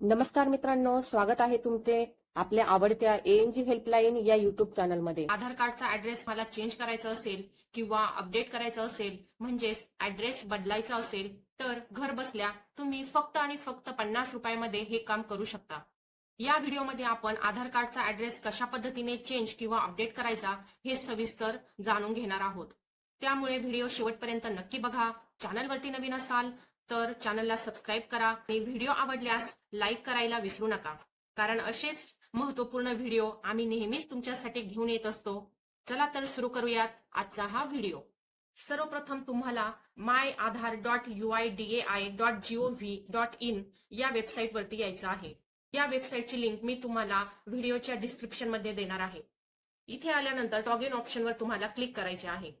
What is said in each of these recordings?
नमस्कार मित्रांनो स्वागत आहे तुमचे आपल्या आवडत्या एएनजी हेल्पलाईन या युट्यूब चॅनलमध्ये आधार कार्डचा ऍड्रेस मला चेंज करायचा असेल किंवा अपडेट करायचं असेल म्हणजेच ऍड्रेस बदलायचा असेल तर घर बसल्या तुम्ही फक्त आणि फक्त पन्नास रुपयामध्ये हे काम करू शकता. या व्हिडिओमध्ये आपण आधार कार्डचा ऍड्रेस कशा पद्धतीने चेंज किंवा अपडेट करायचा हे सविस्तर जाणून घेणार आहोत. त्यामुळे व्हिडिओ शेवटपर्यंत नक्की बघा. चॅनलवरती नवीन असाल तर चॅनलला सबस्क्राईब करा आणि व्हिडिओ आवडल्यास लाईक करायला विसरू नका. कारण असेच महत्त्वपूर्ण व्हिडिओ आम्ही नेहमीच तुमच्यासाठी घेऊन येत असतो. चला तर सुरू करूयात आजचा हा व्हिडिओ सर्वप्रथम तुम्हाला my Aadhaar dot U I D A I dot G O V dot in या वेबसाईटवरती यायचं आहे. या वेबसाईटची लिंक मी तुम्हाला व्हिडिओच्या डिस्क्रिप्शनमध्ये देणार आहे. इथे आल्यानंतर टॉग इन ऑप्शनवर तुम्हाला क्लिक करायचे आहे.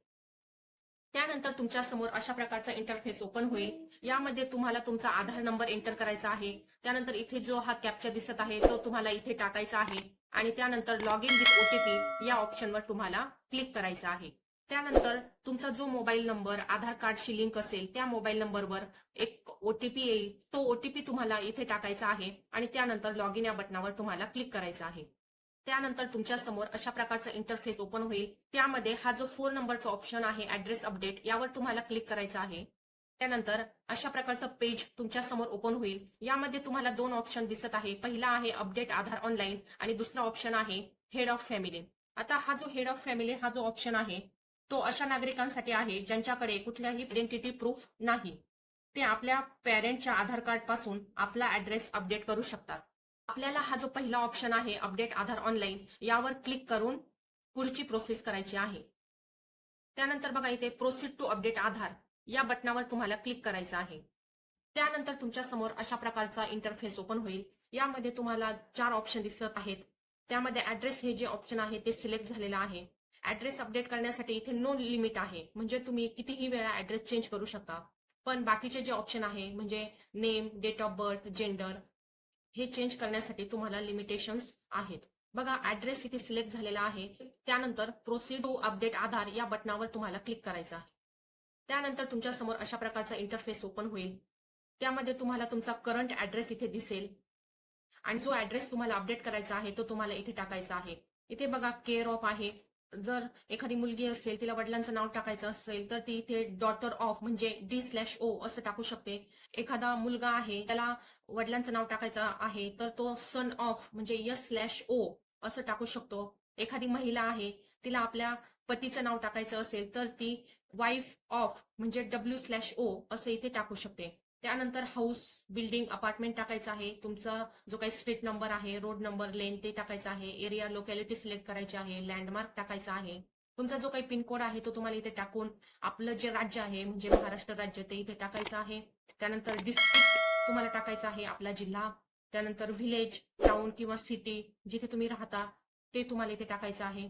त्यानंतर तुमच्यासमोर अशा प्रकारचा इंटरफेस ओपन होईल. यामध्ये तुम्हाला तुमचा आधार नंबर एंटर करायचा आहे. त्यानंतर इथे जो हा कॅप्चा दिसत आहे तो तुम्हाला इथे टाकायचा आहे. आणि त्यानंतर लॉग इन विथ ओटीपी या ऑप्शनवर तुम्हाला क्लिक करायचं आहे. त्यानंतर तुमचा जो मोबाईल नंबर आधार कार्डशी लिंक असेल त्या मोबाईल नंबरवर एक ओटीपी येईल. तो ओटीपी तुम्हाला इथे टाकायचा आहे. आणि त्यानंतर लॉग इन या बटनावर तुम्हाला क्लिक करायचं आहे. त्यानंतर तुमच्यासमोर अशा प्रकारचा इंटरफेस ओपन होईल. त्यामध्ये हा जो फोर नंबरचा ऑप्शन आहे ऍड्रेस अपडेट यावर तुम्हाला क्लिक करायचं आहे. त्यानंतर अशा प्रकारचं पेज तुमच्यासमोर ओपन होईल. यामध्ये तुम्हाला दोन ऑप्शन दिसत आहे. पहिला आहे अपडेट आधार ऑनलाईन आणि दुसरा ऑप्शन आहे हेड ऑफ फॅमिली आता हा जो हेड ऑफ फॅमिली हा जो ऑप्शन आहे तो अशा नागरिकांसाठी आहे ज्यांच्याकडे कुठल्याही आयडेंटिटी प्रूफ नाही. ते आपल्या पॅरेंटच्या आधार कार्डपासून आपला ऍड्रेस अपडेट करू शकतात. आपल्याला हा जो पहिला ऑप्शन आहे अपडेट आधार ऑनलाईन यावर क्लिक करून पुढची प्रोसेस करायची आहे. त्यानंतर बघा इथे प्रोसीड टू अपडेट आधार या बटनावर तुम्हाला क्लिक करायचं आहे. त्यानंतर तुमच्यासमोर अशा प्रकारचा इंटरफेस ओपन होईल. यामध्ये तुम्हाला चार ऑप्शन दिसत आहेत. त्यामध्ये ऍड्रेस हे जे ऑप्शन आहे ते सिलेक्ट झालेलं आहे. ऍड्रेस अपडेट करण्यासाठी इथे नो लिमिट आहे. म्हणजे तुम्ही कितीही वेळा ऍड्रेस चेंज करू शकता. पण बाकीचे जे ऑप्शन आहे म्हणजे name date of birth gender हे चेंज करण्यासाठी तुम्हाला लिमिटेशन्स आहेत. बघा ऍड्रेस इथे सिलेक्ट झालेला आहे. त्यानंतर प्रोसीड टू अपडेट आधार या बटनावर तुम्हाला क्लिक करायचं आहे. त्यानंतर तुमच्यासमोर अशा प्रकारचा इंटरफेस ओपन होईल. त्यामध्ये तुम्हाला तुमचा करंट ऍड्रेस इथे दिसेल. आणि जो ऍड्रेस तुम्हाला अपडेट करायचा आहे तो तुम्हाला इथे टाकायचा आहे. इथे बघा केअर ऑफ आहे. जर एखादी मुलगी असेल तिला वडिलांचं नाव टाकायचं असेल तर ती इथे डॉटर ऑफ म्हणजे डी स्लॅश ओ असं टाकू शकते. एखादा मुलगा आहे त्याला वडिलांचं नाव टाकायचं आहे तर तो सन ऑफ म्हणजे यस स्लॅश ओ असं टाकू शकतो. एखादी महिला आहे तिला आपल्या पतीचं नाव टाकायचं असेल तर ती वाईफ ऑफ म्हणजे डब्ल्यू स्लॅश ओ असं इथे टाकू शकते. त्यानंतर हाऊस बिल्डिंग अपार्टमेंट टाकायचं आहे. तुमचा जो काही स्ट्रीट नंबर आहे रोड नंबर लेन ते टाकायचं आहे. एरिया लोकॅलिटी सिलेक्ट करायची आहे. लँडमार्क टाकायचा आहे. तुमचा जो काही पिनकोड आहे तो तुम्हाला इथे टाकून आपलं जे राज्य आहे म्हणजे महाराष्ट्र राज्य ते इथे टाकायचं आहे. त्यानंतर डिस्ट्रिक्ट तुम्हाला टाकायचं आहे आपला जिल्हा. त्यानंतर व्हिलेज टाउन किंवा सिटी जिथे तुम्ही राहता ते तुम्हाला इथे टाकायचं आहे.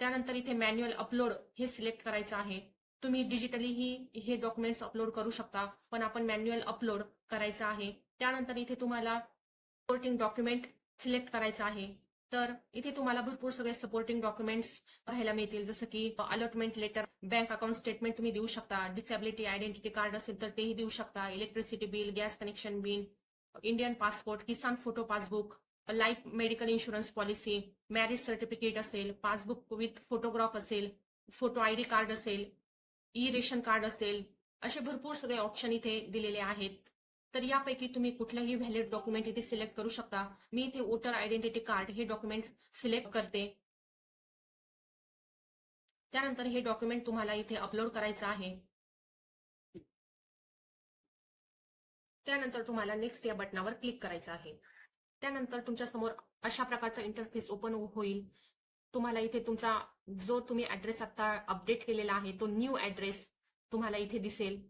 त्यानंतर इथे मॅन्युअल अपलोड हे सिलेक्ट करायचं आहे. तुम्ही डिजिटलीही हे डॉक्युमेंट्स अपलोड करू शकता. पण आपण मॅन्युअल अपलोड करायचं आहे. त्यानंतर इथे तुम्हाला सपोर्टिंग डॉक्युमेंट सिलेक्ट करायचं आहे. तर इथे तुम्हाला भरपूर सगळे सपोर्टिंग डॉक्युमेंट्स पाहायला मिळतील. जसं की allotment letter bank account statement तुम्ही देऊ शकता. डिसेबिलिटी आयडेंटिटी कार्ड असेल तर तेही देऊ शकता. Electricity bill gas connection bill Indian passport Kisan photo passbook life medical insurance policy marriage certificate असेल पासबुक विथ फोटोग्राफ असेल फोटो आयडी कार्ड असेल. ई रेशन कार्ड असेल असे भरपूर सगळे ऑप्शन इथे दिलेले आहेत. तर यापैकी तुम्ही कुठलाही व्हॅलिड डॉक्युमेंट इथे सिलेक्ट करू शकता. मी इथे वोटर आयडेंटिटी कार्ड हे डॉक्युमेंट सिलेक्ट करते. त्यानंतर हे डॉक्युमेंट तुम्हाला इथे अपलोड करायचं आहे. त्यानंतर तुम्हाला नेक्स्ट या बटनावर क्लिक करायचं आहे. त्यानंतर तुमच्यासमोर अशा प्रकारचा इंटरफेस ओपन होईल. तुम्हाला इथे तुमचा जो तुम्ही ऍड्रेस आता अपडेट केलेला आहे तो न्यू ऍड्रेस तुम्हाला इथे दिसेल.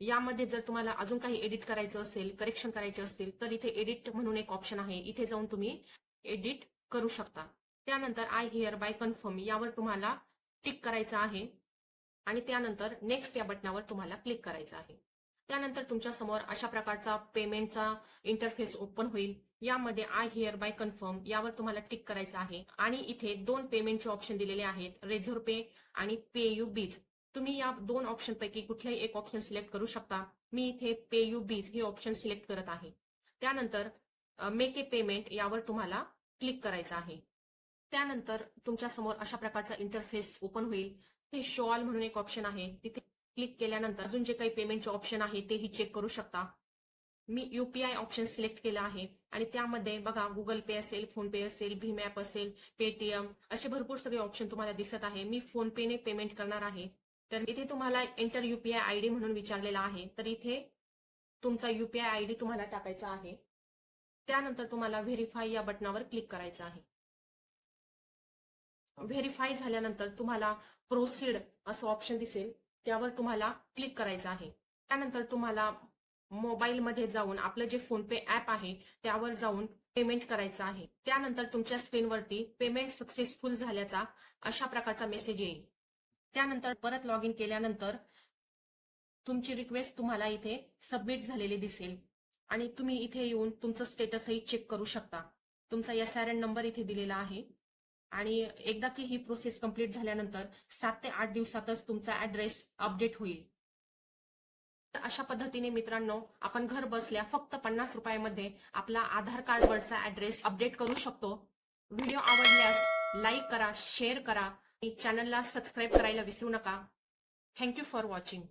यामध्ये जर तुम्हाला अजून काही एडिट करायचं असेल करेक्शन करायचे असतील तर इथे एडिट म्हणून एक ऑप्शन आहे. इथे जाऊन तुम्ही एडिट करू शकता. त्यानंतर आय हिअर बाय कन्फर्म यावर तुम्हाला टिक करायचं आहे. आणि त्यानंतर नेक्स्ट या बटनावर तुम्हाला क्लिक करायचं आहे. त्यानंतर तुमच्यासमोर अशा प्रकारचा पेमेंटचा इंटरफेस ओपन होईल. यामध्ये आय हिअर बाय कन्फर्म यावर तुम्हाला टिक करायचं आहे. आणि इथे दोन पेमेंटचे ऑप्शन दिलेले आहेत. रेझोर पे आणि पे यू बीज तुम्ही या दोन ऑप्शन पैकी कुठलेही एक ऑप्शन सिलेक्ट करू शकता. मी इथे पे यू बीज हे ऑप्शन सिलेक्ट करत आहे. त्यानंतर मेक ए पेमेंट यावर तुम्हाला क्लिक करायचं आहे. त्यानंतर तुमच्यासमोर अशा प्रकारचा इंटरफेस ओपन होईल. हे शो ऑल म्हणून एक ऑप्शन आहे. तिथे क्लिक केल्यानंतर अजून जे काही पेमेंटचे ऑप्शन आहे तेही चेक करू शकता. मी युपीआय ऑप्शन सिलेक्ट केलं आहे. आणि त्यामध्ये बघा गुगल पे असेल फोन पे असेल भीम ॲप असेल पेटीएम असे भरपूर सगळे ऑप्शन तुम्हाला दिसत आहे. मी फोन पेने पेमेंट करणार आहे. तर इथे तुम्हाला एंटर युपीआय आयडी म्हणून विचारलेला आहे. तर इथे तुमचा युपीआय आयडी तुम्हाला टाकायचा आहे. त्यानंतर तुम्हाला व्हेरीफाय या बटनावर क्लिक करायचं आहे. व्हेरीफाय झाल्यानंतर तुम्हाला प्रोसीड असं ऑप्शन दिसेल. त्यावर तुम्हाला क्लिक करायचं आहे. त्यानंतर तुम्हाला मोबाईलमध्ये जाऊन आपलं जे फोनपे ऍप आहे त्यावर जाऊन पेमेंट करायचं आहे. त्यानंतर तुमच्या स्क्रीनवरती पेमेंट सक्सेसफुल झाल्याचा अशा प्रकारचा मेसेज येईल. त्यानंतर परत लॉग इन केल्यानंतर तुमची रिक्वेस्ट तुम्हाला इथे सबमिट झालेली दिसेल. आणि तुम्ही इथे येऊन तुमचं स्टेटसही चेक करू शकता. तुमचा एस आर एन नंबर इथे दिलेला आहे. आणि एकदा की ही प्रोसेस कंप्लीट झाल्यानंतर सात ते आठ दिवसातच तुमचा ऍड्रेस अपडेट होईल. अशा पद्धतीने मित्रांनो आपण घर बसल्या फक्त पन्नास रुपयामध्ये आपला आधार कार्डवरचा ऍड्रेस अपडेट करू शकतो. व्हिडिओ आवडल्यास लाईक करा शेअर करा आणि चॅनलला सबस्क्राईब करायला विसरू नका. Thank you for watching